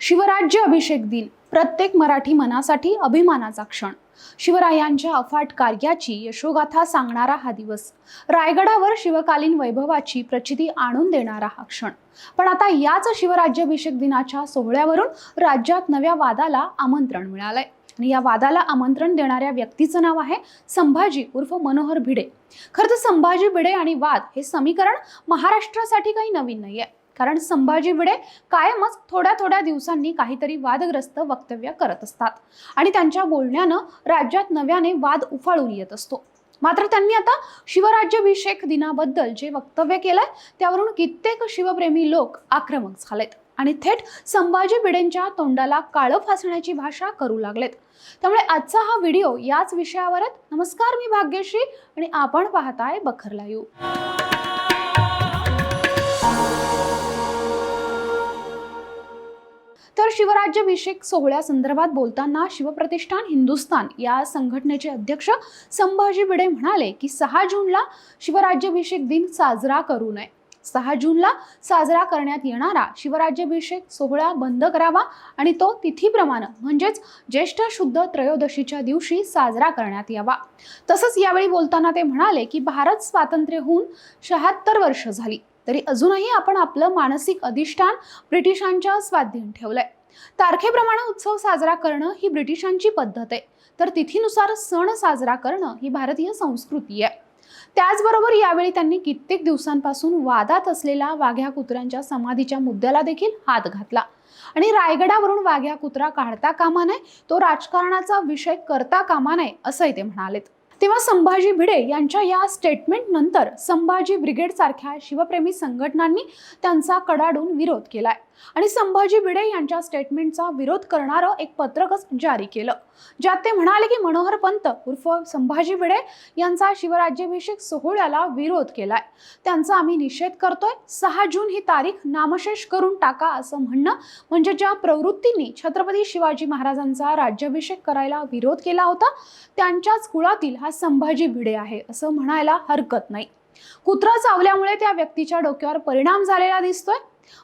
शिवराज्य अभिषेक दिन प्रत्येक मराठी मनासाठी अभिमानाचा क्षण. शिवरायांच्या अफाट कार्याची यशोगाथा सांगणारा हा दिवस. रायगडावर शिवकालीन वैभवाची प्रचिती आणून देणारा हा क्षण. पण आता याच शिवराज्याभिषेक दिनाच्या सोहळ्यावरून राज्यात नव्या वादाला आमंत्रण मिळालंय. आणि या वादाला आमंत्रण देणाऱ्या व्यक्तीचं नाव आहे संभाजी उर्फ मनोहर भिडे. खरं तर संभाजी भिडे आणि वाद हे समीकरण महाराष्ट्रासाठी काही नवीन नाहीये. कारण संभाजी भिडे कायमच थोड्या थोड्या दिवसांनी काहीतरी वादग्रस्त वक्तव्य करत असतात. आणि त्यांच्या बोलण्यानं राज्यात नव्याने वाद उफाळून येत असतो. मात्र त्यांनी आता शिवराज्याभिषेक दिनाबद्दल जे वक्तव्य केलंय त्यावरून कित्येक शिवप्रेमी लोक आक्रमक झालेत. आणि थेट संभाजी भिडेंच्या तोंडाला काळं फासण्याची भाषा करू लागलेत. त्यामुळे आजचा हा व्हिडिओ याच विषयावर नमस्कार मी भाग्यश्री आणि आपण पाहताय बखरला लाईव्ह तर शिवराज्याभिषेक सोहळ्यासंदर्भात बोलताना शिवप्रतिष्ठान हिंदुस्थान या संघटनेचे अध्यक्ष संभाजी भिडे म्हणाले की सहा जूनला शिवराज्याभिषेक दिन साजरा करू नये. सहा जूनला साजरा करण्यात येणारा शिवराज्याभिषेक सोहळा बंद करावा आणि तो तिथीप्रमाणे म्हणजेच ज्येष्ठ शुद्ध त्रयोदशीच्या दिवशी साजरा करण्यात यावा. तसंच यावेळी बोलताना ते म्हणाले की भारत स्वातंत्र्य होऊन शहात्तर वर्ष झाली. तरी अजूनही आपण आपलं मानसिक अधिष्ठान ब्रिटिशांच्या स्वाधीन ठेवलंय. तारखेप्रमाणे उत्सव साजरा करणं ही ब्रिटिशांची पद्धत आहे. तर तिथीनुसार सण साजरा करणं ही भारतीय संस्कृती आहे. त्याचबरोबर यावेळी त्यांनी कित्येक दिवसांपासून वादात असलेल्या वाघ्या कुत्र्यांच्या समाधीच्या मुद्द्याला देखील हात घातला. आणि रायगडावरून वाघ्या कुत्रा काढता कामा नये तो राजकारणाचा विषय करता कामा नये असंही ते म्हणालेत. तेव्हा संभाजी भिडे यांच्या या स्टेटमेंट नंतर संभाजी ब्रिगेड सारख्या शिवप्रेमी संघटनांनी त्यांचा कडाडून विरोध केलाय. आणि संभाजी भिडे यांच्या स्टेटमेंटचा विरोध करणारं एक पत्रकच जारी केलं. ज्यात ते म्हणाले की मनोहर पंत उर्फ संभाजी भिडे यांचा शिवराज्याभिषेक सोहळ्याला विरोध केलाय. त्यांचा आम्ही निषेध करतोय. सहा जून ही तारीख नामशेष करून टाका असं म्हणणं म्हणजे ज्या प्रवृत्तींनी छत्रपती शिवाजी महाराजांचा राज्याभिषेक करायला विरोध केला होता त्यांच्याच कुळातील हा संभाजी भिडे आहे असं म्हणायला हरकत नाही. कुत्रा चावल्यामुळे त्या व्यक्तीच्या डोक्यावर परिणाम झालेला दिसतोय.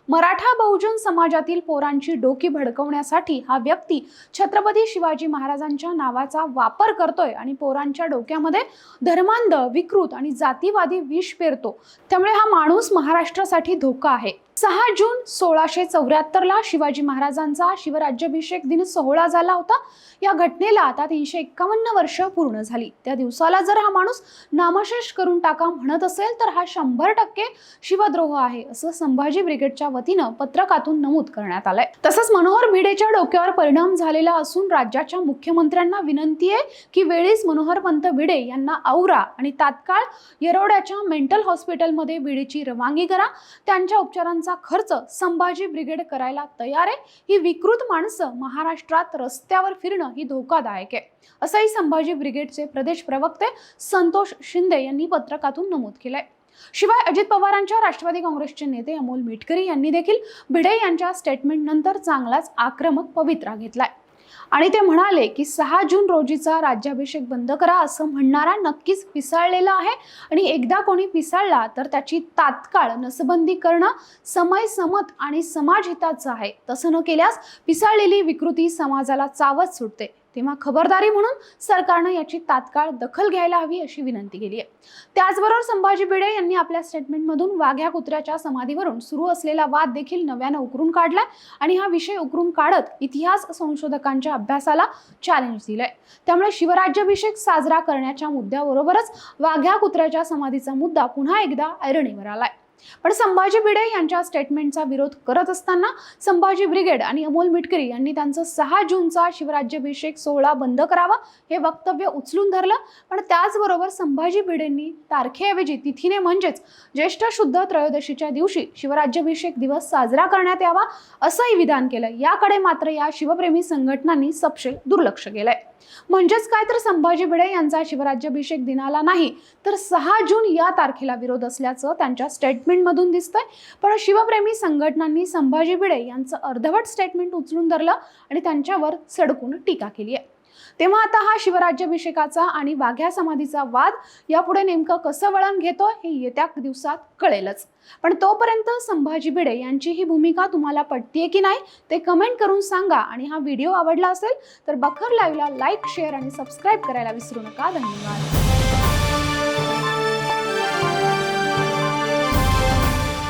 मराठा बहुजन समाजातील पोरांची डोकी भडकवण्यासाठी हा व्यक्ती छत्रपती शिवाजी महाराजांच्या नावाचा वापर करतोय आणि पोरांच्या डोक्यामध्ये धर्मांध विकृत आणि जातीवादी विष पेरतो. त्यामुळे हा माणूस महाराष्ट्रासाठी धोका आहे. सहा जून सोळाशे चौऱ्याहत्तरला शिवाजी महाराजांचा शिवराज्याभिषेक दिन सोहळा झाला होता. या घटनेला आता तीनशे एक्कावन्न वर्ष पूर्ण झाली. त्या दिवसाला जर हा माणूस नामशेष करून टाका म्हणत असेल तर हा शंभर टक्के शिवद्रोह आहे असं संभाजी ब्रिगेडच्या वतीनं पत्रकातून नमूद करण्यात आलंय. तसंच मनोहर भिडेच्या डोक्यावर परिणाम झालेला असून राज्याच्या मुख्यमंत्र्यांना विनंती आहे की वेळीच मनोहर पंत भिडे यांना औरा आणि तात्काळ येरवड्याच्या मेंटल हॉस्पिटलमध्ये भिडेची रवानगी करा. त्यांच्या उपचारांचा खर्च संभाजी ब्रिगेड करायला तयार आहे. ही विकृत माणसं महाराष्ट्रात रस्त्यावर फिरणं ही धोकादायक आहे. असंही संभाजी ब्रिगेडचे प्रदेश प्रवक्ते संतोष शिंदे यांनी पत्रकातून नमूद केलंय. शिवाय अजित पवारांच्या राष्ट्रवादी काँग्रेसचे नेते अमोल मिटकरी यांनी देखील भिडे यांच्या स्टेटमेंट नंतर चांगलाच आक्रमक पवित्रा घेतलाय. आणि ते म्हणाले की सहा जून रोजीचा राज्याभिषेक बंद करा असं म्हणणारा नक्कीच पिसाळलेला आहे. आणि एकदा कोणी पिसाळला तर त्याची तात्काळ नसबंदी करणं समय समत आणि समाजहिताचं आहे. तसं न केल्यास पिसाळलेली विकृती समाजाला चावत सुटते. तेव्हा खबरदारी म्हणून सरकारनं याची तात्काळ दखल घ्यायला हवी अशी विनंती केली आहे. त्याचबरोबर संभाजी भिडे यांनी आपल्या स्टेटमेंटमधून वाघ्या कुत्र्याच्या समाधीवरून सुरू असलेला वाद देखील नव्यानं उकरून काढलाय आणि हा विषय उकरून काढत इतिहास संशोधकांच्या अभ्यासाला चॅलेंज दिलंय. त्यामुळे शिवराज्याभिषेक साजरा करण्याच्या मुद्द्याबरोबरच वाघ्या कुत्र्याच्या समाधीचा मुद्दा पुन्हा एकदा ऐरणीवर आलाय. पण संभाजी भिडे यांच्या स्टेटमेंटचा विरोध करत असताना संभाजी ब्रिगेड आणि अमोल मिटकरी यांनी त्यांचा सहा जूनचा शिवराज्याभिषेक सोहळा बंद करावा हे वक्तव्य उचलून धरलं. पण त्याचबरोबर संभाजी भिडेंनी तारखेऐवजी तिथीने म्हणजेच ज्येष्ठ शुद्ध त्रयोदशीच्या दिवशी शिवराज्याभिषेक दिवस साजरा करण्यात यावा असंही विधान केलं. याकडे मात्र या शिवप्रेमी संघटनांनी सपशेल दुर्लक्ष केलंय. म्हणजेच काय तर संभाजी भिडे यांचा शिवराज्याभिषेक दिनाला नाही तर सहा जून या तारखेला विरोध असल्याचं त्यांच्या स्टेटमेंटमधून दिसतंय. पण शिवप्रेमी संघटनांनी संभाजी भिडे यांचं अर्धवट स्टेटमेंट उचलून धरलं आणि त्यांच्यावर सडकून टीका केली आहे. तेव्हा आता हा शिवराज्याभिषेकाचा आणि वाघ्या समाधीचा वाद यापुढे नेमकं कसं वळण घेतो हे येत्या दिवसात कळेलच. पण तोपर्यंत संभाजी भिडे यांची ही भूमिका तुम्हाला पटतीये की नाही ते कमेंट करून सांगा आणि हा व्हिडिओ आवडला असेल तर बखर लाईव्हला लाईक शेअर आणि सबस्क्राईब करायला विसरू नका. धन्यवाद.